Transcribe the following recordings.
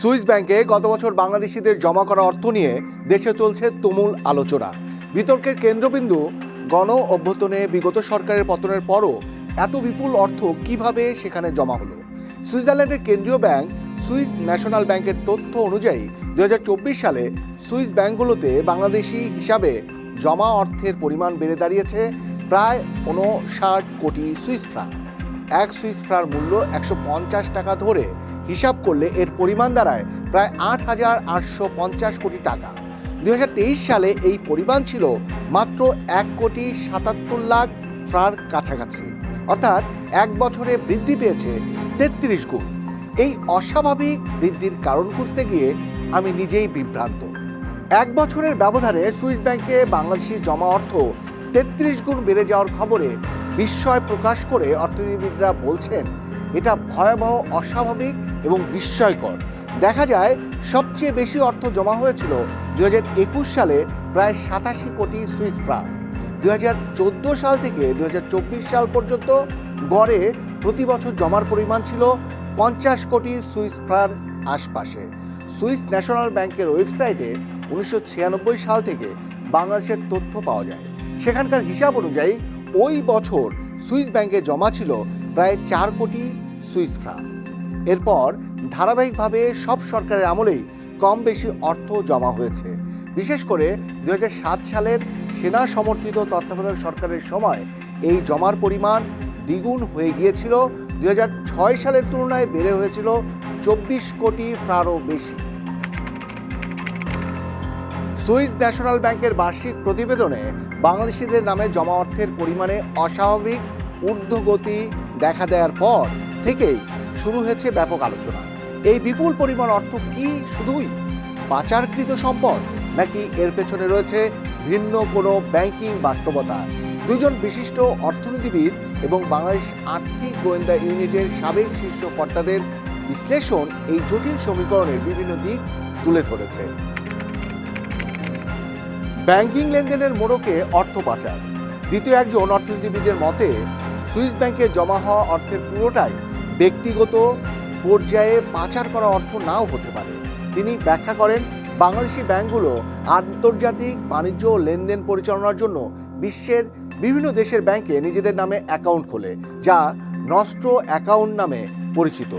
Swiss ব্যাংকে গত বছর বাংলাদেশিদের জমা করা অর্থ নিয়ে দেশে চলছে তুমুল আলোচনা। বিতর্কের কেন্দ্রবিন্দু গণ অভ্যুত্থানে বিগত সরকারের পতনের পরও এত বিপুল অর্থ কীভাবে সেখানে জমা হলো? সুইজারল্যান্ডের কেন্দ্রীয় ব্যাংক সুইস ন্যাশনাল ব্যাংকের তথ্য অনুযায়ী দু হাজার চব্বিশ সালে সুইস ব্যাংকগুলোতে বাংলাদেশি হিসাবে জমা অর্থের পরিমাণ বেড়ে দাঁড়িয়েছে প্রায় উনষাট কোটি সুইস ফ্রাঙ্ক এক সুইস ফ্রার মূল্য একশো পঞ্চাশ টাকা ধরে হিসাব করলে এর পরিমাণ দাঁড়ায় প্রায় আট হাজার আটশো পঞ্চাশ কোটি টাকা। দু হাজার তেইশ সালে এই পরিমাণ ছিল মাত্র এক কোটি সাতাত্তর লাখ ফ্রার কাছাকাছি। অর্থাৎ এক বছরে বৃদ্ধি পেয়েছে তেত্রিশ গুণ। এই অস্বাভাবিক বৃদ্ধির কারণ খুঁজতে গিয়ে আমি নিজেই বিভ্রান্ত। এক বছরের ব্যবধানে সুইস ব্যাংকে বাংলাদেশি জমা অর্থ তেত্রিশ গুণ বেড়ে যাওয়ার খবরে বিস্ময় প্রকাশ করে অর্থনীতিবিদরা বলছেন, এটা ভয়াবহ, অস্বাভাবিক এবং বিস্ময়কর। দেখা যায়, সবচেয়ে বেশি অর্থ জমা হয়েছিল দু হাজার একুশ সালে প্রায় সাতাশি কোটি সুইস ফ্রাঙ্ক দু হাজার চোদ্দ সাল থেকে দু হাজার চব্বিশ সাল পর্যন্ত গড়ে প্রতি বছর জমার পরিমাণ ছিল পঞ্চাশ কোটি সুইস ফ্রার আশপাশে। সুইস ন্যাশনাল ব্যাংকের ওয়েবসাইটে উনিশশো ছিয়ানব্বই সাল থেকে বাংলাদেশের তথ্য পাওয়া যায়। সেখানকার হিসাব অনুযায়ী ওই বছর সুইস ব্যাংকে জমা ছিল প্রায় চার কোটি সুইস ফ্রাঙ্ক এরপর ধারাবাহিকভাবে সব সরকারের আমলেই কম বেশি অর্থ জমা হয়েছে। বিশেষ করে দু হাজার সাত সালের সেনা সমর্থিত তত্ত্বাবধায়ক সরকারের সময় এই জমার পরিমাণ দ্বিগুণ হয়ে গিয়েছিল। দু হাজার ছয় সালের তুলনায় বেড়ে হয়েছিল চব্বিশ কোটি ফ্রারও বেশি। সুইস ন্যাশনাল ব্যাংকের বার্ষিক প্রতিবেদনে বাংলাদেশিদের নামে জমা অর্থের পরিমাণে অস্বাভাবিক ঊর্ধ্বগতি দেখা দেওয়ার পর থেকেই শুরু হয়েছে ব্যাপক আলোচনা। এই বিপুল পরিমাণ অর্থ কি শুধুই পাচারকৃত সম্পদ, নাকি এর পেছনে রয়েছে ভিন্ন কোনো ব্যাংকিং বাস্তবতা? দুজন বিশিষ্ট অর্থনীতিবিদ এবং বাংলাদেশ আর্থিক গোয়েন্দা ইউনিটের সাবেক শীর্ষ কর্তাদের বিশ্লেষণ এই জটিল সমীকরণের বিভিন্ন দিক তুলে ধরেছে। ব্যাংকিং লেনদেনের মোড়কে অর্থ পাচার। দ্বিতীয় একজন অর্থনীতিবিদের মতে, সুইস ব্যাংকে জমা হওয়া অর্থের পুরোটাই ব্যক্তিগত পর্যায়ে পাচার করা অর্থ নাও হতে পারে। তিনি ব্যাখ্যা করেন, বাংলাদেশি ব্যাংকগুলো আন্তর্জাতিক বাণিজ্য ও লেনদেন পরিচালনার জন্য বিশ্বের বিভিন্ন দেশের ব্যাংকে নিজেদের নামে অ্যাকাউন্ট খোলে, যা নষ্ট অ্যাকাউন্ট নামে পরিচিত।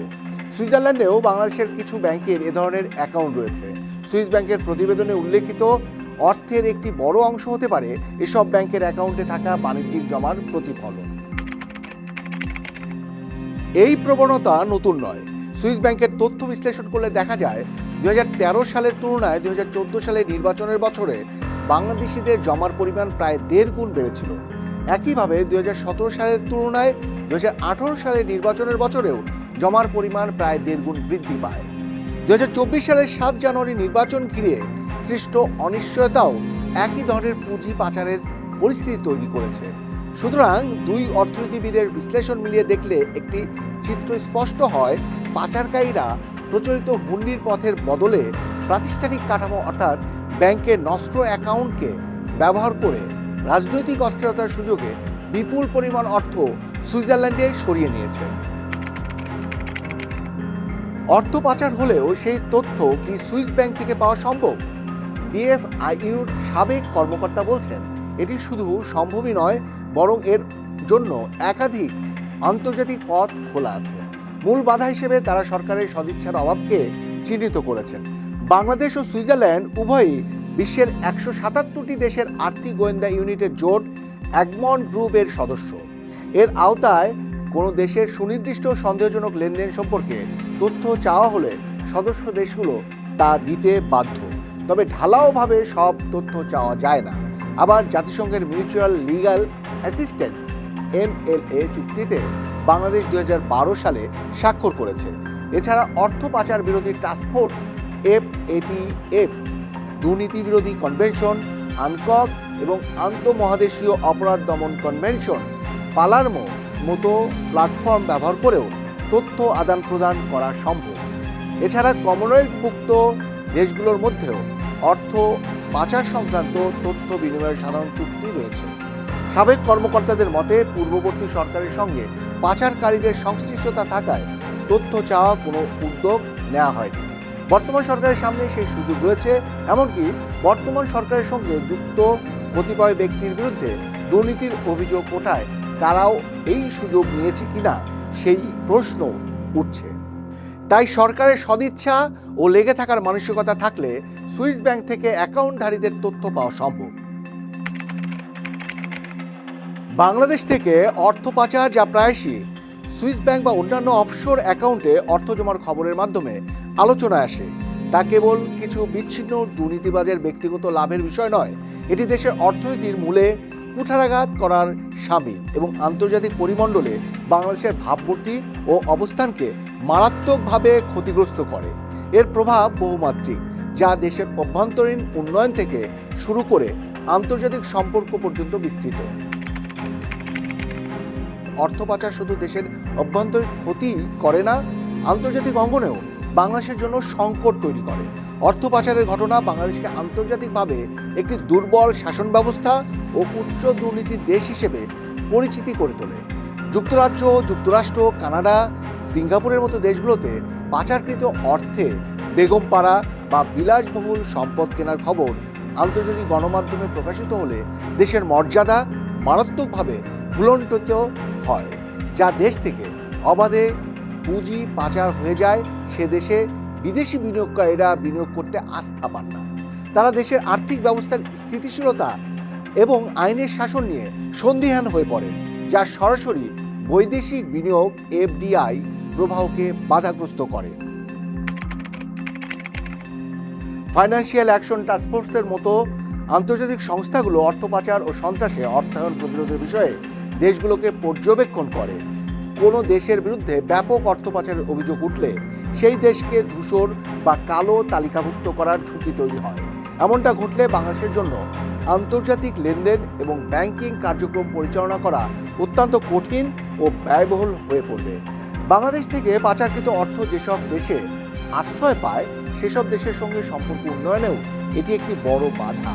সুইজারল্যান্ডেও বাংলাদেশের কিছু ব্যাংকের এ ধরনের অ্যাকাউন্ট রয়েছে। সুইস ব্যাংকের প্রতিবেদনে উল্লেখিত অর্থের একটি বড় অংশ হতে পারে এসব ব্যাংকের অ্যাকাউন্টে থাকা বাণিজ্যিক জমার প্রতিফলন। এই প্রবণতা নতুন নয়। সুইস ব্যাংকের তথ্য বিশ্লেষণ করলে দেখা যায় দুহাজার তেরো সালের তুলনায় চোদ্দ সালের নির্বাচনের বছরে বাংলাদেশিদের জমার পরিমাণ প্রায় দেড় গুণ বেড়েছিল। একইভাবে দুই হাজার সতেরো সালের তুলনায় দুই হাজার আঠারো সালের নির্বাচনের বছরেও জমার পরিমাণ প্রায় দেড় গুণ বৃদ্ধি পায়। দুই হাজার চব্বিশ সালের সাত জানুয়ারি নির্বাচন ঘিরে সৃষ্ট অনিশ্চয়তাও একই ধরনের পুঁজি পাচারের পরিস্থিতি তৈরি করেছে। সুতরাং দুই অর্থনীতিবিদের বিশ্লেষণ মিলিয়ে দেখলে একটি চিত্র স্পষ্ট হয়, পাচারকারীরা প্রচলিত হুন্ডির পথের বদলে প্রাতিষ্ঠানিক কাঠামো অর্থাৎ ব্যাংকের নষ্ট অ্যাকাউন্টকে ব্যবহার করে রাজনৈতিক অস্থিরতার সুযোগে বিপুল পরিমাণ অর্থ সুইজারল্যান্ডে সরিয়ে নিয়েছে। অর্থ পাচার হলেও সেই তথ্য কি সুইস ব্যাংক থেকে পাওয়া সম্ভব? বিএফআইইউর সাবেক কর্মকর্তা বলছেন, এটি শুধু সম্ভবই নয়, বরং এর জন্য একাধিক আন্তর্জাতিক পথ খোলা আছে। মূল বাধা হিসেবে তারা সরকারের সদিচ্ছার অভাবকে চিহ্নিত করেছেন। বাংলাদেশ ও সুইজারল্যান্ড উভয়ই বিশ্বের একশো সাতাত্তরটি দেশের আর্থিক গোয়েন্দা ইউনিটের জোট অ্যাগমন গ্রুপের সদস্য। এর আওতায় কোনো দেশের সুনির্দিষ্ট সন্দেহজনক লেনদেন সম্পর্কে তথ্য চাওয়া হলে সদস্য দেশগুলো তা দিতে বাধ্য। তবে ঢালাওভাবে সব তথ্য চাওয়া যায় না। আবার জাতিসংঘের মিউচুয়াল লিগ্যাল অ্যাসিস্ট্যান্স, এমএলএ চুক্তিতে বাংলাদেশ দু হাজার বারো সালে স্বাক্ষর করেছে। এছাড়া অর্থ পাচার বিরোধী টাস্কফোর্স এফ এটি এফ দুর্নীতি বিরোধী কনভেনশন, আনকক এবং আন্তঃমহাদেশীয় অপরাধ দমন কনভেনশন, পালারমো মতো প্ল্যাটফর্ম ব্যবহার করেও তথ্য আদান প্রদান করা সম্ভব। এছাড়া কমনওয়েলথভুক্ত দেশগুলোর মধ্যেও অর্থ পাচার সংক্রান্ত তথ্য বিনিময়ের সাধারণ চুক্তি রয়েছে। সাবেক কর্মকর্তাদের মতে, পূর্ববর্তী সরকারের সঙ্গে পাচারকারীদের সংশ্লিষ্টতা থাকায় তথ্য চাওয়া কোনো উদ্যোগ নেওয়া হয়নি। বর্তমান সরকারের সামনে সেই সুযোগ রয়েছে, এমনকি বর্তমান সরকারের সঙ্গে যুক্ত কতিপয় ব্যক্তির বিরুদ্ধে দুর্নীতির অভিযোগ ওঠায় তারাও এই সুযোগ নিয়েছে কিনা সেই প্রশ্ন উঠছে। তাই সরকারের সদিচ্ছা ও লেগে থাকার মানসিকতা থাকলে সুইস ব্যাংক থেকে অ্যাকাউন্টধারীদের তথ্য পাওয়া সম্ভব। বাংলাদেশ থেকে অর্থ পাচার যা প্রায়শই সুইস ব্যাংক বা অন্যান্য অফশোর অ্যাকাউন্টে অর্থ জমার খবরের মাধ্যমে আলোচনায় আসে। তা কেবল কিছু বিচ্ছিন্ন দুর্নীতিবাজের ব্যক্তিগত লাভের বিষয় নয়, এটি দেশের অর্থনীতির মূলে কুঠারাঘাত করার সামিল এবং আন্তর্জাতিক পরিমণ্ডলে বাংলাদেশের ভাবমূর্তি ও অবস্থানকে মারাত্মকভাবে ক্ষতিগ্রস্ত করে। এর প্রভাব বহুমাত্রিক, যা দেশের অভ্যন্তরীণ উন্নয়ন থেকে শুরু করে আন্তর্জাতিক সম্পর্ক পর্যন্ত বিস্তৃত। অর্থ পাচার শুধু দেশের অভ্যন্তরীণ ক্ষতি করে না, আন্তর্জাতিক অঙ্গনেও বাংলাদেশের জন্য সংকট তৈরি করে। অর্থ পাচারের ঘটনা বাংলাদেশকে আন্তর্জাতিকভাবে একটি দুর্বল শাসন ব্যবস্থা ও উচ্চ দুর্নীতির দেশ হিসেবে পরিচিতি করে তোলে। যুক্তরাজ্য, যুক্তরাষ্ট্র, কানাডা, সিঙ্গাপুরের মতো দেশগুলোতে পাচারকৃত অর্থে বেগমপাড়া বা বিলাসবহুল সম্পদ কেনার খবর আন্তর্জাতিক গণমাধ্যমে প্রকাশিত হলে দেশের মর্যাদা মারাত্মকভাবে ভুলণ্ঠিত হয়। যা দেশ থেকে অবাধে পুঁজি পাচার হয়ে যায়, সে দেশে বিদেশি বিনিয়োগকারীরা বিনিয়োগ করতে আস্থা পান না। তারা দেশের আর্থিক ব্যবস্থার স্থিতিশীলতা এবং আইনের শাসন নিয়ে সন্দিহান হয়ে পড়ে, যা সরাসরি বৈদেশিক বিনিয়োগ, এফডিআই, প্রবাহকে বাধাগ্রস্ত করে। ফাইন্যান্সিয়াল অ্যাকশন টাস্কফোর্সের মতো আন্তর্জাতিক সংস্থাগুলো অর্থ পাচার ও সন্ত্রাসে অর্থায়ন প্রতিরোধের বিষয়ে দেশগুলোকে পর্যবেক্ষণ করে। কোনো দেশের বিরুদ্ধে ব্যাপক অর্থ পাচারের অভিযোগ উঠলে সেই দেশকে ধূসর বা কালো তালিকাভুক্ত করার ঝুঁকি তৈরি হয়। এমনটা ঘটলে বাংলাদেশের জন্য আন্তর্জাতিক লেনদেন এবং ব্যাংকিং কার্যক্রম পরিচালনা করা অত্যন্ত কঠিন ও ব্যয়বহুল হয়ে পড়বে। বাংলাদেশ থেকে পাচারকৃত অর্থ যেসব দেশে আশ্রয় পায়, সেসব দেশের সঙ্গে সম্পর্ক উন্নয়নেও এটি একটি বড় বাধা।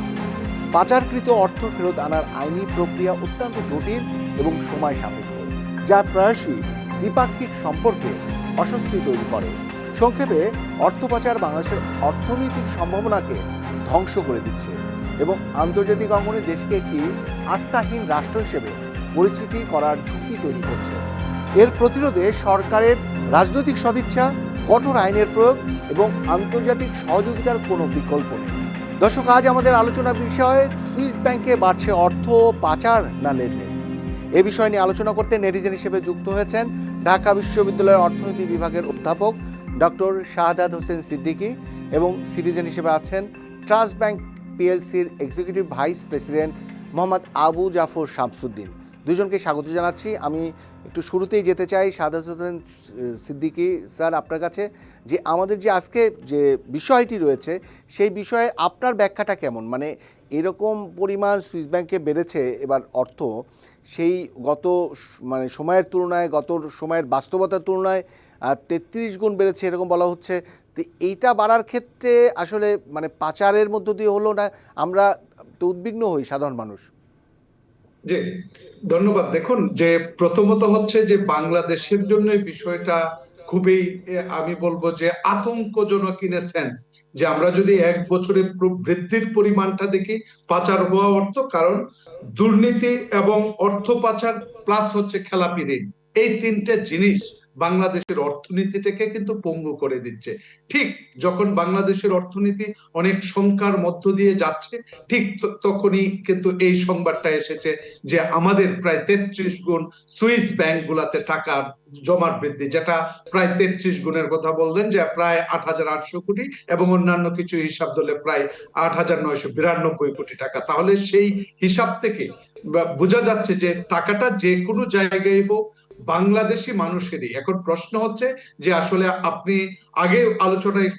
পাচারকৃত অর্থ ফেরত আনার আইনি প্রক্রিয়া অত্যন্ত জটিল এবং সময় সাপেক্ষ। যা প্রায়শই দ্বিপাক্ষিক সম্পর্কে অস্বস্তি তৈরি করে। সংক্ষেপে অর্থ পাচার বাংলাদেশের অর্থনৈতিক সম্ভাবনাকে ধ্বংস করে দিচ্ছে এবং আন্তর্জাতিক অঙ্গনে দেশকে একটি আস্থাহীন রাষ্ট্র হিসেবে পরিচিতি করার ঝুঁকি তৈরি করছে। এর প্রতিরোধে সরকারের রাজনৈতিক সদিচ্ছা, কঠোর আইনের প্রয়োগ এবং আন্তর্জাতিক সহযোগিতার কোনো বিকল্প নেই। দর্শক, আজ আমাদের আলোচনার বিষয়, সুইস ব্যাংকে বাড়ছে অর্থ, পাচার না লেনদেন। এ বিষয় নিয়ে আলোচনা করতে নেটিজেন হিসেবে যুক্ত হয়েছেন ঢাকা বিশ্ববিদ্যালয়ের অর্থনীতি বিভাগের অধ্যাপক ডক্টর শাহাদাত হোসেন সিদ্দিকি এবং সিটিজেন হিসেবে আছেন trust bank পিএলসির executive vice president Mohammad Abu Jafar Shamsuddin. দুজনকে স্বাগত জানাচ্ছি। আমি একটু শুরুতেই যেতে চাই শাহাদাত হোসেন সিদ্দিকি স্যার আপনার কাছে, যে আমাদের যে আজকে যে বিষয়টি রয়েছে, সেই বিষয়ে আপনার ব্যাখ্যাটা কেমন? মানে এরকম পরিমাণ সুইস ব্যাংকে বেড়েছে এবার অর্থ, সেই গত মানে সময়ের তুলনায়, গত সময়ের বাস্তবতার তুলনায়, আর তেত্রিশ গুণ বেড়েছে এরকম বলা হচ্ছে। তো এইটা বাড়ার ক্ষেত্রে আসলে মানে পাচারের মধ্য দিয়ে হলো না? আমরা তো উদ্বিগ্ন হই সাধারণ মানুষ। জি ধন্যবাদ। দেখুন, যে প্রথমত হচ্ছে যে বাংলাদেশের জন্য বিষয়টা খুবই আমি বলব যে আতঙ্কজনক ইন এ সেন্স যে আমরা যদি এক বছরে বৃদ্ধির পরিমাণটা দেখি, পাচার হওয়া অর্থ কারণ দুর্নীতি এবং অর্থ পাচার প্লাস হচ্ছে খেলাপি ঋণ। এই তিনটে জিনিস বাংলাদেশের অর্থনীতিটাকে কিন্তু পঙ্গু করে দিচ্ছে। ঠিক যখন বাংলাদেশের অর্থনীতি অনেক শঙ্কার মধ্য দিয়ে যাচ্ছে, ঠিক তখনই কিন্তু এই সংবাদটা এসেছে যে আমাদের প্রায় তেত্রিশ গুণ সুইস ব্যাংক গুলাতে টাকার জমার বৃদ্ধি, যেটা প্রায় তেত্রিশ গুণের কথা বললেন যে প্রায় আট হাজার আটশো কোটি এবং অন্যান্য কিছু হিসাব ধরলে প্রায় আট হাজার নয়শো বিরানব্বই কোটি টাকা। তাহলে সেই হিসাব থেকে বোঝা যাচ্ছে যে টাকাটা যে কোনো জায়গায় হোক বাংলাদেশি মানুষেরই। এখন প্রশ্ন হচ্ছে যে আসলে আপনি আগে আলোচনায়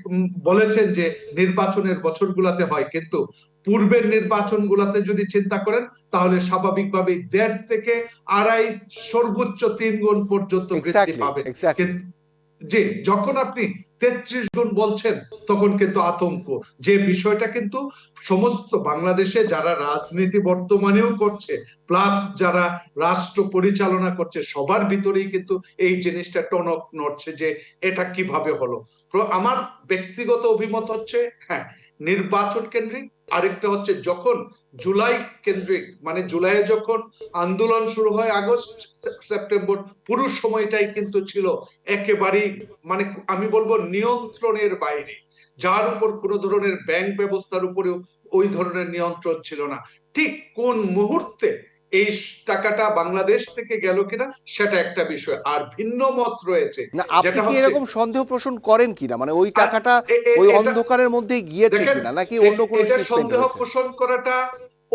বলেছেন যে নির্বাচনের বছরগুলাতে হয় কিন্তু পূর্বের নির্বাচন গুলাতে যদি চিন্তা করেন তাহলে স্বাভাবিকভাবে দেড় থেকে আড়াই সর্বোচ্চ তিন গুণ পর্যন্ত বৃদ্ধি পাবে জি যখন আপনি তেত্রিশ গুণ বলছেন, তখন কিন্তু আতঙ্ক। যে বিষয়টা কিন্তু সমস্ত বাংলাদেশে যারা রাজনীতি বর্তমানেও করছে প্লাস যারা রাষ্ট্র পরিচালনা করছে, সবার ভিতরেই কিন্তু এই জিনিসটা টনক নড়ছে যে এটা কীভাবে হলো। আমার ব্যক্তিগত অভিমত হচ্ছে হ্যাঁ নির্বাচন কেন্দ্রিক আরেকটা হচ্ছে যখন জুলাই কেন্দ্রিক মানে জুলাইয়ে যখন আন্দোলন শুরু হয় আগস্ট সেপ্টেম্বর, পুরো সময়টাই কিন্তু ছিল একেবারেই মানে আমি বলব নিয়ন্ত্রণের বাইরে। যার উপর কোনো ধরনের ব্যাংক ব্যবস্থার উপরেও ওই ধরনের নিয়ন্ত্রণ ছিল না। ঠিক কোন মুহূর্তে এই টাকাটা বাংলাদেশ থেকে গেল কিনা সেটা একটা বিষয়। আর ভিন্ন মত রয়েছে। আপনি কি এরকম সন্দেহ পোষণ করেন কিনা? মানে ওই টাকাটা ওই অন্ধকারের মধ্যে গিয়েছে কিনা? নাকি অন্য কোনো সন্দেহ পোষণ করাটা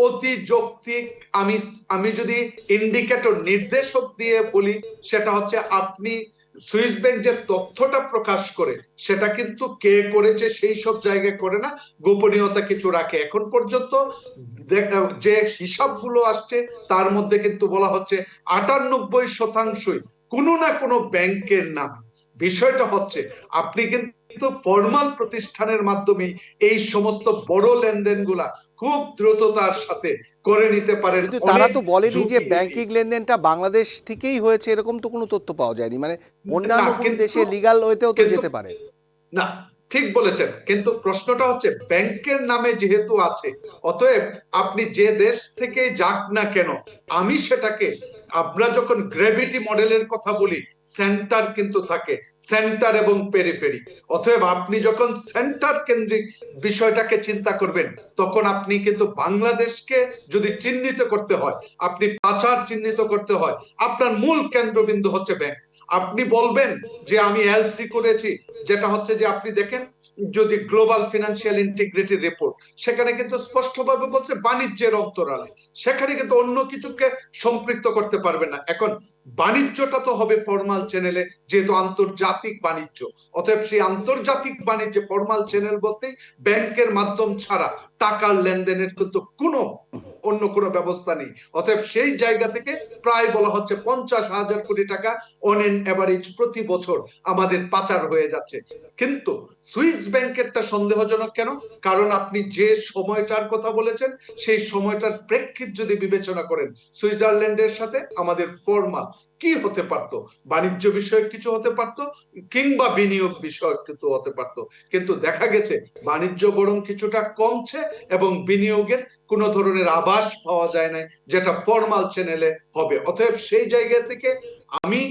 অতি যৌক্তিক। আমি আমি যদি ইন্ডিকেটর নির্দেশক দিয়ে বলি সেটা হচ্ছে আপনি সুইস ব্যাংক যে তথ্যটা প্রকাশ করে, সেটা কিন্তু কে করেছে সেই সব জায়গায় করে না, গোপনীয়তা কিছু রাখে। এখন পর্যন্ত যে হিসাবগুলো আসছে, তার মধ্যে কিন্তু বলা হচ্ছে আটানব্বই শতাংশই কোনো না কোনো ব্যাংকের নামে বিষয়টা হচ্ছে আপনি কিন্তু ফর্মাল প্রতিষ্ঠানের মাধ্যমে এই সমস্ত বড় লেনদেনগুলা খুব দ্রুততার সাথে করে নিতে পারেন। কিন্তু তারা তো বলেনি যে ব্যাংকিং লেনদেনটা বাংলাদেশ থেকেই হয়েছে এরকম তো কোনো তথ্য পাওয়া যায়নি। মানে অন্যান্য কোনো দেশে লিগাল ওয়েতেও তো যেতে পারে। না ঠিক বলেছেন। কিন্তু প্রশ্নটা হচ্ছে ব্যাংকের নামে যেহেতু আছে অতএব আপনি যে দেশ থেকে যাক না কেন আমি সেটাকে আমরা যখন গ্র্যাভিটি মডেলের কথা বলি সেন্টার কিন্তু থাকে। সেন্টার এবং পেরিফেরি অতএব আপনি যখন সেন্টার কেন্দ্রিক বিষয়টাকে চিন্তা করবেন, তখন আপনি কিন্তু বাংলাদেশকে যদি চিহ্নিত করতে হয়, আপনি পাচার চিহ্নিত করতে হয়, আপনার মূল কেন্দ্রবিন্দু হচ্ছে ব্যাংক আপনি বলবেন যে আমি এলসি করেছি, যেটা হচ্ছে যে আপনি দেখেন যদি গ্লোবাল ফিনান্সিয়াল ইন্টিগ্রিটি রিপোর্ট সেখানে কিন্তু স্পষ্টভাবে বলছে বাণিজ্যের অন্তরালে। সেখানে কিন্তু অন্য কিছুকে সম্পৃক্ত করতে পারবে না। এখন বাণিজ্যটা তো হবে ফর্মাল চ্যানেলে যেহেতু আন্তর্জাতিক বাণিজ্য। অতএব সেই আন্তর্জাতিক বাণিজ্যে ফর্মাল চ্যানেল বলতেই ব্যাংকের মাধ্যম ছাড়া টাকার লেনদেনের কিন্তু কোনো অন্য কোনো ব্যবস্থা নেই। অতএব সেই জায়গা থেকে প্রায় বলা হচ্ছে পঞ্চাশ হাজার কোটি টাকা অন এন অ্যাভারেজ প্রতি বছর আমাদের পাচার হয়ে যাচ্ছে। কিন্তু সুইস ব্যাংকেরটা সন্দেহজনক কেন? কারণ আপনি যে সময়টার কথা বলেছেন, সেই সময়টার প্রেক্ষিত যদি বিবেচনা করেন, সুইজারল্যান্ডের সাথে আমাদের ফর্মাল কি হতে পারত? বাণিজ্য বিষয়ক কিছু হতে পারত, কিংবা বিনিয়োগ বিষয়ক কিছু হতে পারত। কিন্তু দেখা গেছে, বাণিজ্য বরং কিছুটা কমছে এবং বিনিয়োগের কোন ধরনের আভাস পাওয়া যায় না যেটা ফর্মাল চ্যানেলে হবে। অতএব সেই জায়গা থেকে আমি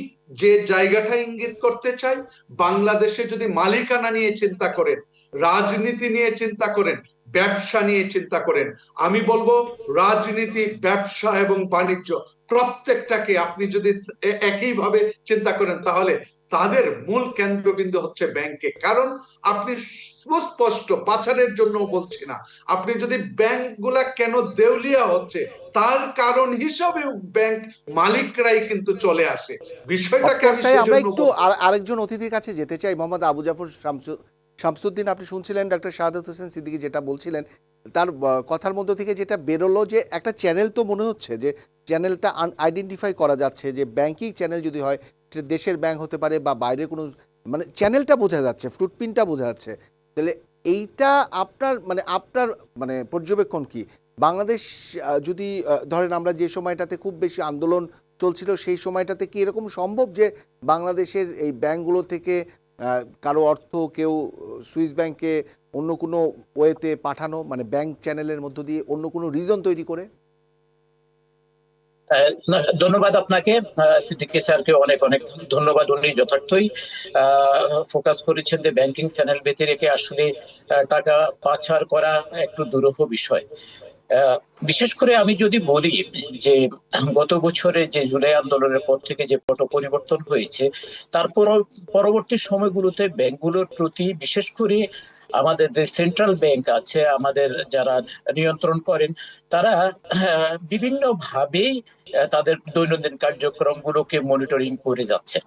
যে জায়গাটা ইঙ্গিত করতে চাই, বাংলাদেশে যদি মালিকানা নিয়ে চিন্তা করেন, রাজনীতি নিয়ে চিন্তা করেন ব্যবসা নিয়ে চিন্তা করেন। আমি বলব রাজনীতি ব্যবসা এবং বাণিজ্য প্রত্যেকটাকে আপনি যদি একইভাবে চিন্তা করেন তাহলে তাদের মূল কেন্দ্রবিন্দু হচ্ছে ব্যাংকে। কারণ আপনি সুস্পষ্ট পাচারের জন্য বলছি না। আপনি যদি ব্যাংকগুলা কেন দেউলিয়া হচ্ছে তার কারণ হিসাবে ব্যাংক মালিকরাই কিন্তু চলে আসে। বিষয়টাকে আমি আমরা একটু আর- আরেকজন অতিথির কাছে যেতে চাই মোহাম্মদ আবু জাফর শামসু- শামসুদ্দিন, আপনি শুনছিলেন ডক্টর শাহাদত হোসেন সিদ্দিকী যেটা বলছিলেন, তার কথার মধ্যে থেকে যেটা বেরোলো যে একটা চ্যানেল তো মনে হচ্ছে যে চ্যানেলটা আইডেন্টিফাই করা যাচ্ছে যে ব্যাংকিং চ্যানেল যদি হয় দেশের ব্যাংক হতে পারে বা বাইরের কোনো মানে চ্যানেলটা বোঝা যাচ্ছে ফ্রুটপিনটা বোঝা যাচ্ছে। তাহলে এইটা আপনার মানে আপনার মানে পর্যবেক্ষণ কি? বাংলাদেশ যদি ধরেন আমরা যে সময়টাতে খুব বেশি আন্দোলন চলছিল, সেই সময়টাতে কি এরকম সম্ভব যে বাংলাদেশের এই ব্যাংকগুলো থেকে কারও অর্থ কেউ সুইস ব্যাংকে অন্য কোনো ওয়েতে পাঠানো মানে ব্যাংক চ্যানেলের মধ্য দিয়ে অন্য কোনো রিজন তৈরি করে? ধন্যবাদ আপনাকে। সিদ্দিকী স্যারকে অনেক অনেক ধন্যবাদ। উনি যথার্থই ফোকাস করেছেন যে ব্যাংকিং চ্যানেল ব্যতি রেখে আসলে টাকা পাচার করা একটু দুরূহ বিষয়। বিশেষ করে আমি যদি বলি যে গত বছরে যে জুলাই আন্দোলনের পর থেকে যে পট পরিবর্তন হয়েছে তারপর পরবর্তী সময়গুলোতে ব্যাংকগুলোর প্রতি বিশেষ করে আমাদের যে সেন্ট্রাল ব্যাংক আছে, আমাদের যারা নিয়ন্ত্রণ করেন, তারা বিভিন্ন ভাবেই তাদের দৈনন্দিন কার্যক্রমগুলোকে মনিটরিং করে যাচ্ছেন।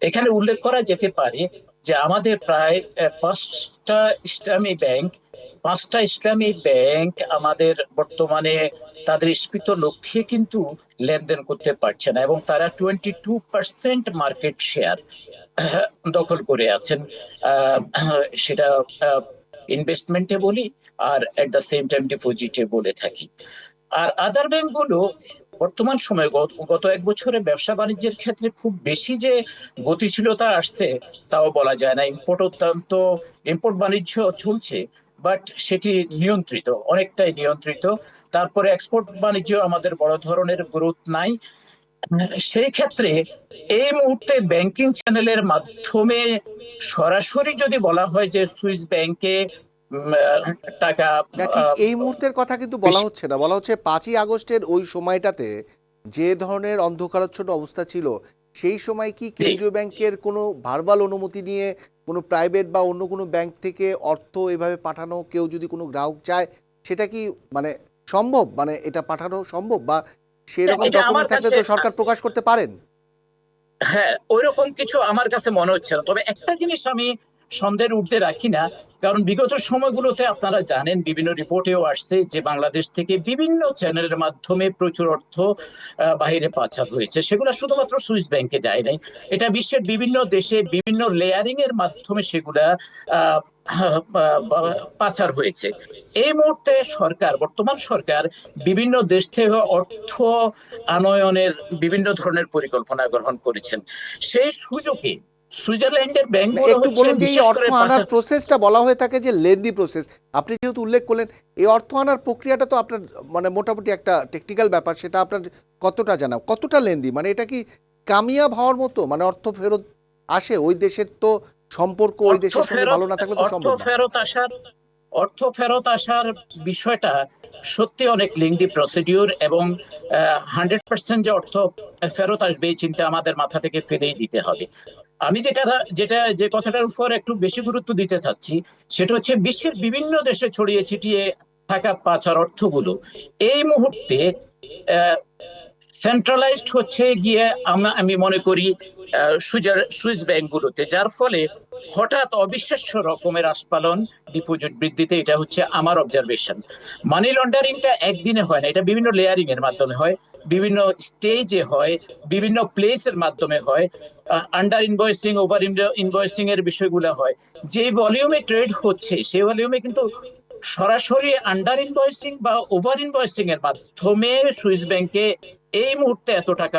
এখানে উল্লেখ করা যেতে পারে যে আমাদের প্রায় পাঁচটা ইসলামী ব্যাংক, পাঁচটা ইসলামী ব্যাংক আমাদের বর্তমানে তাদের স্ফীত লক্ষ্যে কিন্তু লেনদেন করতে পারছে না এবং তারা twenty two percent market share দখল করে আছেন। সেটা ইনভেস্টমেন্টে বলি আর এট দ্য সেম টাইম ডিপোজিটে বলে থাকি। আর আদার ব্যাংকগুলো বর্তমান সময়ে গত- এক বছরে ব্যবসা বাণিজ্যের ক্ষেত্রে খুব বেশি যে গতিশীলতা আসছে, তাও বলা যায় না। ইম্পোর্ট অত্যন্ত ইম্পোর্ট বাণিজ্য চলছে বাট সেটি নিয়ন্ত্রিত, অনেকটাই নিয়ন্ত্রিত। তারপরে এক্সপোর্ট বাণিজ্য আমাদের বড় ধরনের গ্রোথ নাই। সেই ক্ষেত্রে এই মুহূর্তে ব্যাংকিং চ্যানেলের মাধ্যমে সরাসরি যদি বলা হয় যে সুইস ব্যাংকে টাকা এই মুহূর্তের কথা কিন্তু বলা হচ্ছে না। বলা হচ্ছে পাঁচই আগস্টের ওই সময়টাতে যে ধরনের অন্ধকারাচ্ছন্ন অবস্থা ছিল সেই সময় কি কেন্দ্রীয় ব্যাংকের কোনো ভার্বাল অনুমতি নিয়ে কোনো প্রাইভেট বা অন্য কোনো ব্যাংক থেকে অর্থ এভাবে পাঠানো কেউ যদি কোনো গ্রাহক চায় সেটা কি মানে সম্ভব? মানে এটা পাঠানো সম্ভব? বা সেরকম ডকুমেন্ট থাকলে তো সরকার প্রকাশ করতে পারেন? হ্যাঁ ওইরকম কিছু আমার কাছে মনে হচ্ছে না। তবে একটা জিনিস আমি সন্দেহের ঊর্ধ্বে রাখি না কারণ বিগত সময়গুলোতে আপনারা জানেন, বিভিন্ন রিপোর্টেও আসছে যে বাংলাদেশ থেকে বিভিন্ন চ্যানেলের মাধ্যমে প্রচুর অর্থ বাইরে পাচার হয়েছে। সেগুলো শুধুমাত্র সুইস ব্যাংকে যায় নাই। এটা বিশ্বের বিভিন্ন দেশে বিভিন্ন লেয়ারিং এর মাধ্যমে সেগুলা পাচার হয়েছে। এই মুহূর্তে সরকার, বর্তমান সরকার বিভিন্ন দেশ থেকে অর্থ আনয়নের বিভিন্ন ধরনের পরিকল্পনা গ্রহণ করেছেন। সেই সুযোগে সুইজারল্যান্ডের ব্যাংকগুলো একটু বলুন যে এই অর্থ আনার প্রসেসটা বলা হয়ে থাকে যে লেন্দি প্রসেস আপনি যেহেতু উল্লেখ করলেন এই অর্থ আনার প্রক্রিয়াটা তো আপনার মানে মোটামুটি একটা টেকনিক্যাল ব্যাপার সেটা আপনার কতটা জানা কতটা লেন্দি মানে এটা কি কামিয়াব হওয়ার মতো? মানে অর্থ ফেরত আসে ওই দেশের তো সম্পর্ক ওই দেশের সঙ্গে ভালো না থাকলে তো সম্ভব ফেরত আসার অর্থ ফেরত আসার বিষয়টা সত্যি অনেক লিঙ্গি প্রসিডিউর এবং হান্ড্রেড পার্সেন্ট যে অর্থ ফেরত আসবে এই চিন্তা আমাদের মাথা থেকে ফেলেই দিতে হবে। আমি যেটা যেটা, যে কথাটার উপর একটু বেশি গুরুত্ব দিতে চাচ্ছি, সেটা হচ্ছে বিশ্বের বিভিন্ন দেশে ছড়িয়ে ছিটিয়ে থাকা পাচার অর্থগুলো। এই মুহূর্তে সেন্ট্রালাইজড হচ্ছে গিয়ে আমরা, আমি মনে করি সুইস ব্যাংকগুলোতে, যার ফলে হঠাৎ অবিশ্বাস্য রকমের আস্পালন ডিপোজিট বৃদ্ধিতে এটা হচ্ছে আমার অবজারভেশন মানি লন্ডারিংটা একদিনে হয় না, এটা বিভিন্ন লেয়ারিং এর মাধ্যমে হয়, বিভিন্ন স্টেজে হয়, বিভিন্ন প্লেসের মাধ্যমে হয় আন্ডার ইনভয়েসিং ওভার ইনভয়েসিং এর বিষয়গুলো হয়। যে ভলিউমে ট্রেড হচ্ছে সেই ভলিউমে কিন্তু সরাসরি আন্ডার ইনভয়েসিং বা ওভার ইনভয়েসিং এর মাধ্যমে সুইস ব্যাংকে এই মুহূর্তে এত টাকা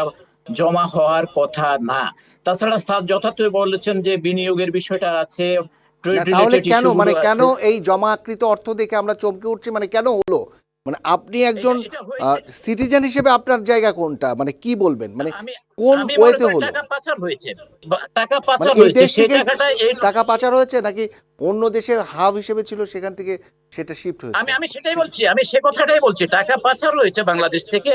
জমা হওয়ার কথা না। তাছাড়া স্যার যথার্থ বলেছেন যে বিনিয়োগের বিষয়টা আছে তাহলে কেন? মানে কেন এই জমাকৃত অর্থ দেখে আমরা চমকে উঠছি? মানে কেন হলো? মানে আপনি একজন সিটিজেন হিসেবে আপনার জায়গা কোনটা? মানে কি বলবেন? মানে কোন ওয়েতে হলো? টাকা পাচার হয়েছে। টাকা পাচার মানে হয়েছে টাকাটা এই টাকা পাচার হয়েছে নাকি অন্য দেশের হাব হিসেবে ছিল সেখান থেকে সেটা শিফট হয়েছে। আমি আমি সেটাই বলছি আমি সে কথাটাই বলছি টাকা পাচার হয়েছে বাংলাদেশ থেকে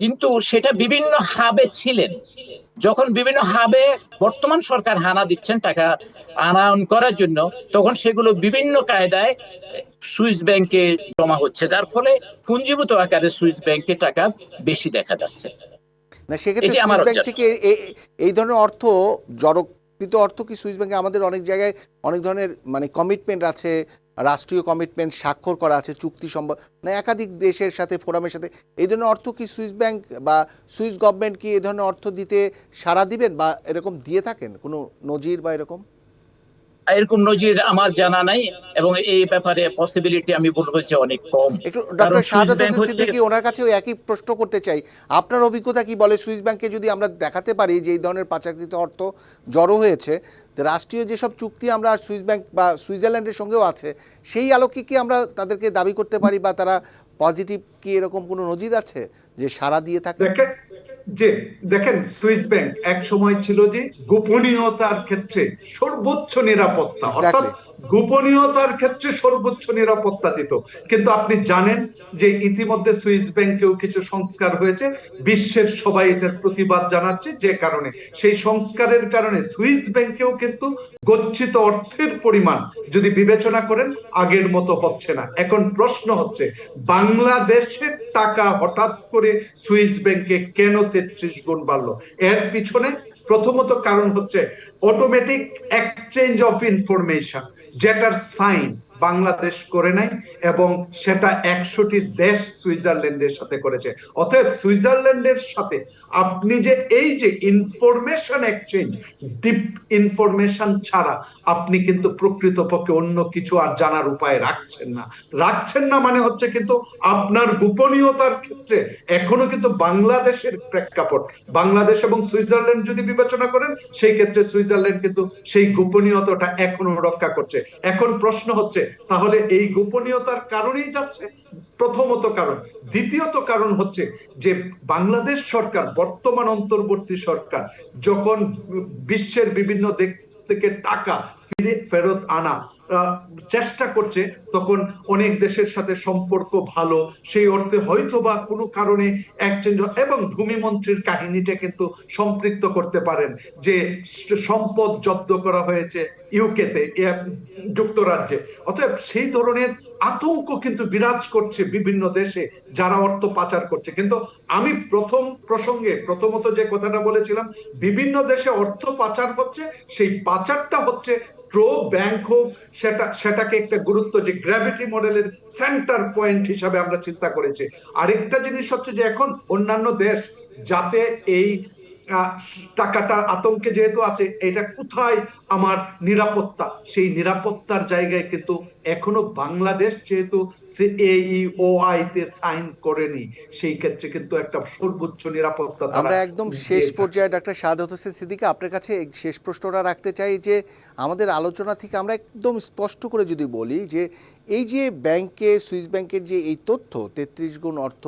কিন্তু সেটা বিভিন্ন হাবে ছিলেন। যখন বিভিন্ন হাবে বর্তমান সরকার হানা দিচ্ছেন টাকা আনায়ন করার জন্য তখন সেগুলো বিভিন্ন কায়দায় সুইস ব্যাংকে জমা হচ্ছে যার ফলে পুঞ্জীভূত আকারে সুইস ব্যাংকে টাকা বেশি দেখা যাচ্ছে। না সেক্ষেত্রে সুইস ব্যাংক থেকে এই ধরনের অর্থ জড়কৃত অর্থ কি? সুইস ব্যাংকে আমাদের অনেক জায়গায় অনেক ধরনের মানে কমিটমেন্ট আছে, রাষ্ট্রীয় কমিটমেন্ট স্বাক্ষর করা আছে, চুক্তি সম্ভব মানে একাধিক দেশের সাথে, ফোরামের সাথে। এই ধরনের অর্থ কি সুইস ব্যাংক বা সুইস গভর্নমেন্ট কি এই ধরনের অর্থ দিতে সাড়া দিবেন বা এরকম দিয়ে থাকেন? কোনো নজির বা এরকম? এরকম নজির আমার জানা নাই এবং এই ব্যাপারে পসিবিলিটি আমি বলব যে অনেক কম। একটু ডক্টর শাহাদাত সিদ্দিকী ওনার কাছেও একই প্রশ্ন করতে চাই। আপনার অভিজ্ঞতা কি বলে? সুইস ব্যাংকে যদি আমরা দেখাতে পারি যে এই ধরনের পাচারকৃত অর্থ জড়ো হয়েছে তো রাষ্ট্রীয় যেসব চুক্তি আমরা সুইস ব্যাংক বা সুইজারল্যান্ডের সঙ্গেও আছে সেই আলোকে কি আমরা তাদেরকে দাবি করতে পারি বা তারা পজিটিভ কি এরকম কোনো নজির আছে যে সাড়া দিয়ে থাকে? যে দেখেন সুইস ব্যাংক এক সময় ছিল যে গোপনীয়তার ক্ষেত্রে সর্বোচ্চ নিরাপত্তা. অর্থাৎ গোপনীয়তার ক্ষেত্রে সর্বোচ্চ নিরাপত্তা দিত। কিন্তু আপনি জানেন যে ইতিমধ্যে সুইস ব্যাংকেও কিছু সংস্কার হয়েছে। বিশ্বের সবাই এটার প্রতিবাদ জানাচ্ছে যে কারণে। সেই সংস্কারের কারণে সুইস ব্যাংকেও কিন্তু গচ্ছিত অর্থের পরিমাণ যদি বিবেচনা করেন, আগের মতো হচ্ছে না। এখন প্রশ্ন হচ্ছে, বাংলাদেশের টাকা হঠাৎ করে সুইস ব্যাংকে কেন তেত্রিশ গুণ বাড়লো? এর পিছনে প্রথমত কারণ হচ্ছে অটোমেটিক এক্সচেঞ্জ অফ ইনফরমেশন যেটার সাইন বাংলাদেশ করে নাই এবং সেটা একশোটি দেশ সুইজারল্যান্ডের সাথে করেছে। অতএব সুইজারল্যান্ডের সাথে আপনি যে এই যে ইনফরমেশন এক্সচেঞ্জ ডিপ ইনফরমেশন ছাড়া আপনি কিন্তু প্রকৃতপক্ষে অন্য কিছু আর জানার উপায় রাখছেন না। রাখছেন না মানে হচ্ছে কিন্তু আপনার গোপনীয়তার ক্ষেত্রে এখনও কিন্তু বাংলাদেশের প্রেক্ষাপট, বাংলাদেশ এবং সুইজারল্যান্ড যদি বিবেচনা করেন, সেই ক্ষেত্রে সুইজারল্যান্ড কিন্তু সেই গোপনীয়তাটা এখনও রক্ষা করছে। এখন প্রশ্ন হচ্ছে তাহলে এই গোপনীয়তার কারণেই যাচ্ছে প্রথমত কারণ। দ্বিতীয়ত কারণ হচ্ছে যে বাংলাদেশ সরকার, বর্তমান অন্তর্বর্তী সরকার, যখন বিশ্বের বিভিন্ন দেশ থেকে টাকা ফিরে ফেরত আনা চেষ্টা করছে তখন অনেক দেশের সাথে সম্পর্ক ভালো। সেই অর্থে হয়তো বা কোনো কারণে এক্সচেঞ্জ এবং ভূমিমন্ত্রীর কাহিনীটা কিন্তু সম্পৃক্ত করতে পারেন যে সম্পদ জব্দ করা হয়েছে ইউকেতে যুক্তরাজ্যে। অতএব সেই ধরনের আতঙ্ক কিন্তু বিরাজ করছে বিভিন্ন দেশে, যারা অর্থ পাচার করছে। কিন্তু আমি প্রথম প্রসঙ্গে, প্রথমত যে কথাটা বলেছিলাম, বিভিন্ন দেশে অর্থ পাচার হচ্ছে, সেই পাচারটা হচ্ছে প্রো ব্যাংক হোক, সেটা, সেটাকে একটা গুরুত্ব যে গ্র্যাভিটি মডেলের সেন্টার পয়েন্ট হিসাবে আমরা চিন্তা করেছি। আরেকটা জিনিস হচ্ছে যে এখন অন্যান্য দেশ, যাতে এই টাকাটা আতঙ্কে যেহেতু আছে এটা কোথায় আমার নিরাপত্তা? সেই নিরাপত্তার জায়গায় কিন্তু এখনও বাংলাদেশ যেহেতু এইও তে সাইন করেনি সেই ক্ষেত্রে কিন্তু একটা সর্বোচ্চ নিরাপত্তা আমরা একদম শেষ পর্যায়ে ডাক্তার শাহাদত হোসেন সিদ্দিকী আপনার কাছে শেষ প্রশ্নটা রাখতে চাই যে আমাদের আলোচনা থেকে আমরা একদম স্পষ্ট করে যদি বলি যে এই যে ব্যাংকে সুইস ব্যাংকের যে এই তথ্য তেত্রিশ গুণ অর্থ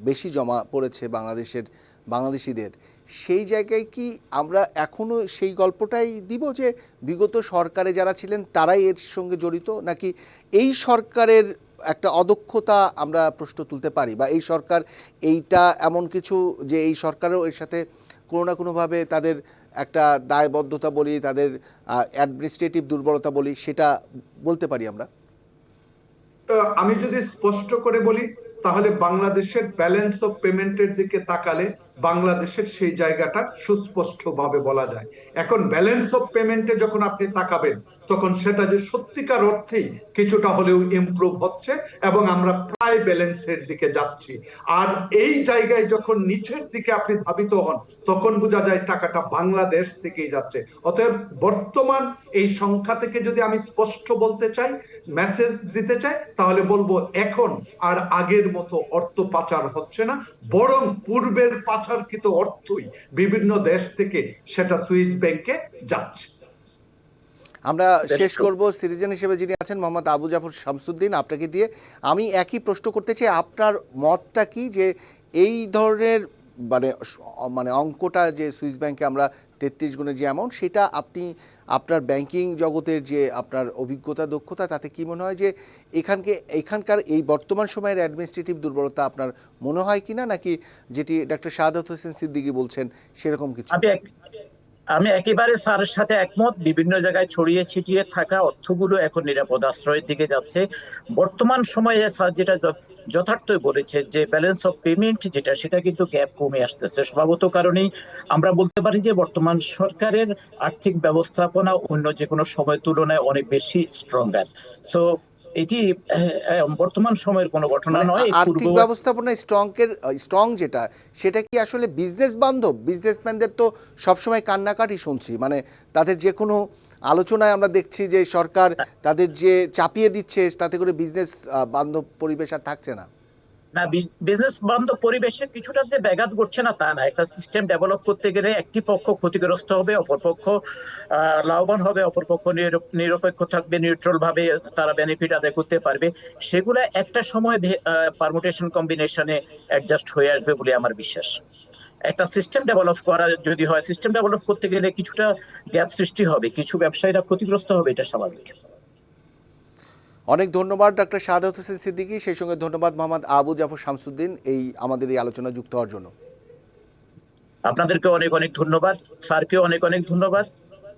বেশি জমা পড়েছে বাংলাদেশের বাংলাদেশিদের সেই জায়গায় কি আমরা এখনও সেই গল্পটাই দিব যে বিগত সরকারে যারা ছিলেন তারাই এর সঙ্গে জড়িত? নাকি এই সরকারের একটা অদক্ষতা আমরা প্রশ্ন তুলতে পারি? বা এই সরকার এইটা এমন কিছু যে এই সরকারও এর সাথে কোনো না কোনোভাবে তাদের একটা দায়বদ্ধতা বলি, তাদের অ্যাডমিনিস্ট্রেটিভ দুর্বলতা বলি, সেটা বলতে পারি আমরা? আমি যদি স্পষ্ট করে বলি, তাহলে বাংলাদেশের ব্যালেন্স অফ পেমেন্টের দিকে তাকালে বাংলাদেশের সেই জায়গাটা সুস্পষ্ট ভাবে বলা যায়। এখন ব্যালেন্স অফ পেমেন্টে যখন আপনি তাকাবেন, তখন সেটা যে সত্যিকার অর্থেই কিছুটা হলেও ইমপ্রুভ হচ্ছে এবং আমরা প্রায় ব্যালেন্সের দিকে যাচ্ছি। আর এই জায়গায় যখন নিচের দিকে আপনি ধাবিত হন, তখন বোঝা যায় টাকাটা বাংলাদেশ থেকেই যাচ্ছে। অতএব বর্তমান এই সংখ্যা থেকে যদি আমি স্পষ্ট বলতে চাই মেসেজ দিতে চাই, তাহলে বলব এখন আর আগের মতো অর্থ পাচার হচ্ছে না, বরং পূর্বের পাচারকৃত অর্থই বিভিন্ন দেশ থেকে সেটা সুইস ব্যাংকে যাচ্ছে আমরা শেষ. করব সিটিজেন হিসেবে যিনি আছেন মোহাম্মদ আবু জাফর শামসুদ্দিন আপনাকে দিয়ে আমি একই প্রশ্ন করতে চাই আপনার মতটা কি যে এই ধরনের মানে মানে অঙ্কটা যে সুইস ব্যাংকে আমরা তেত্রিশ গুণের যে অ্যামাউন্ট সেটা আপনি আপনার ব্যাংকিং জগতের যে আপনার অভিজ্ঞতা, দক্ষতা, তাতে কি মনে হয় যে এখানকে, এখানকার এই বর্তমান সময়ের অ্যাডমিনিস্ট্রেটিভ দুর্বলতা আপনার মনে হয় কিনা, নাকি যেটি ডাক্তার শাহাদত হোসেন সিদ্দিকি বলছেন, সেরকম কিছু? আমি একেবারে স্যারের সাথে একমত। বিভিন্ন জায়গায় ছড়িয়ে ছিটিয়ে থাকা অর্থগুলো এখন নিরাপদ আশ্রয়ের দিকে যাচ্ছে। বর্তমান সময়ে স্যার যেটা যথার্থই বলেছে যে ব্যালেন্স অফ পেমেন্ট যেটা, সেটা কিন্তু গ্যাপ কমে আসতেছে। স্বভাবত কারণেই আমরা বলতে পারি যে বর্তমান সরকারের আর্থিক ব্যবস্থাপনা অন্য যে কোনো সময় তুলনায় অনেক বেশি স্ট্রঙ্গার সো এটি বর্তমান সময়ের কোনো ঘটনা মানে নয় আর্থিক ব্যবস্থাপনা ব্যবস্থাপনা স্ট্রংকের স্ট্রং যেটা সেটা কি আসলে বিজনেস বান্ধব? বিজনেসম্যানদের তো সবসময় কান্নাকাটি শুনছি। মানে তাদের যে কোনো আলোচনায় আমরা দেখছি যে সরকার তাদের যে চাপিয়ে দিচ্ছে তাতে করে বিজনেস বান্ধব পরিবেশ আর থাকছে না। না বিজনেস বান্ধব পরিবেশে কিছুটা যে ব্যাঘাত ঘটছে না তা না। একটা সিস্টেম ডেভেলপ করতে গেলে একটি পক্ষ ক্ষতিগ্রস্ত হবে, অপর পক্ষ লাভবান হবে, অপর পক্ষ নিরপেক্ষ থাকবে নিউট্রাল ভাবে তারা বেনিফিট আদায় করতে পারবে। সেগুলো একটা সময় পারমুটেশন কম্বিনেশনে অ্যাডজাস্ট হয়ে আসবে বলে আমার বিশ্বাস। একটা সিস্টেম ডেভেলপ করা যদি হয় সিস্টেম ডেভেলপ করতে গেলে কিছুটা গ্যাপ সৃষ্টি হবে, কিছু ব্যবসায়ীরা ক্ষতিগ্রস্ত হবে, এটা স্বাভাবিক। অনেক ধন্যবাদ, ডাক্তার শাহাদত হোসেন সিদ্দিকী। সেই সঙ্গে ধন্যবাদ মোহাম্মদ আবু জাফর শামসুদ্দিন এই আমাদের এই আলোচনা যুক্ত হওয়ার জন্য। আপনাদেরকে অনেক অনেক ধন্যবাদ স্যারকে অনেক অনেক ধন্যবাদ।